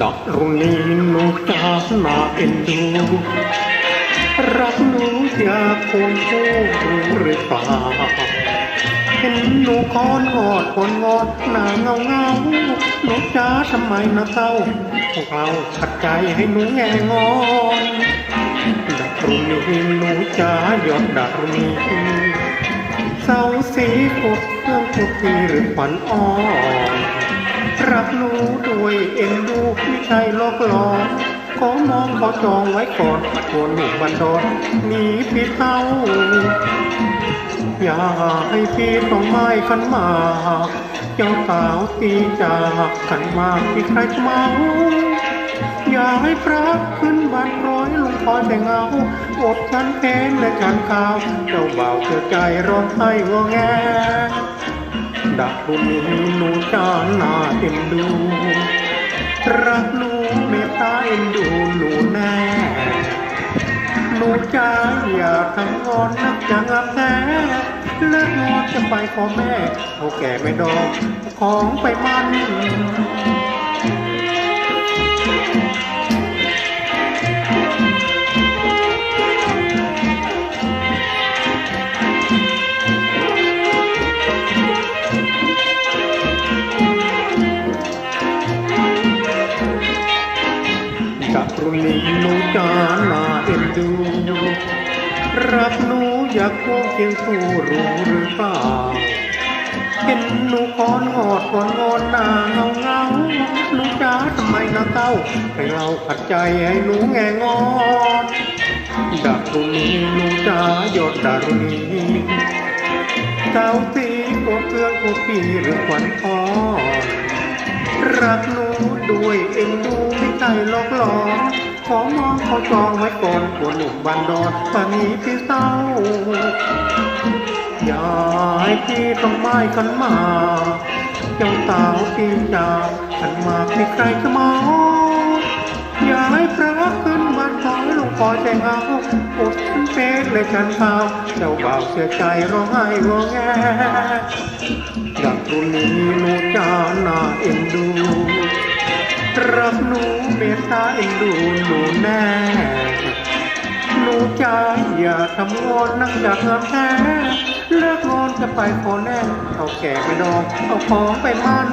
ดอกรุณีหนูจ้าหน้าเอ็นดูรักหนูอยากคงคู่หรือเปล่าเห็นหนูคอนงอดคนงอดหน้าเงาเงาหนูจ้าทำไมนะเต้าพวกเราขัดใจให้หนูแงงอนดักรุณีหนูจ้ายอดดักรุณีเสาสีกดเครื่องทุกทีหรือขวัญอ่อน รักหนูด้วยเอ็นดูไม่ใช่ลอกหลอนขอมองขอจองไว้ก่อนตัวหนุ่มบันดอนหนีพี่เต้าอย่าให้พี่ต้องไม่ขันมาเจ้าสาวตีจากขันมาที่ใครจะเมาอย่าให้พระขึ้นบานร้อยลงคอยแต่เงาอดฉันเพนและฉันขาว เจ้าบ่าวเธอใจร้องไห้วอแง ดักบุญหนูจานนาเอ็นดู รักหนูเมตตาเอ็นดูหนูแน่หนูจ้าอย่าทำงอนนักจังับแท้เลิกงอนจะไปขอแม่เอาแก่ไม่ดอกของไปมัน รุณีหนูจานาเอ็นดู รักหนูอยากคู่เคียงคู่รู้หรือเปล่าเห็นหนูคอนงอดกอนงอนหน้าเงาเงาหนูจ้าทำไมนะเต้าให้เราขัดใจให้หนูแงงอนดักรุณีหนูจ้ายอดดารุณีสาวสีก็เพื่อนก็พี่หรือขวัญอ่อนรักหนูด้วยเอ็นดู ใช่หลอกหลอนขอมองขอจองไว้ก่อนตัวหนุ่มบันดอนปานี้พี่เศร้าอย่าให้พี่ต้องไม่กันมาเจ้าสาวตีจากขันมากไม่ใครจะเมาอย่าให้พระขึ้นบันทอยลงคอยแต่เงาอดฉันเป็นเลยฉันเท้าเจ้าบ่าวเสียใจร้องไห้ร้องแงดักรุณีหนูจาหน้าเอ็นดู รักหนูเมตตาเอ็นดูหนูแน่หนูจ้าอย่าทำงอนนักจากงามแท้เลิกงอนจะไปขอแน่เอาแก่ไปดองเอาของไปมัน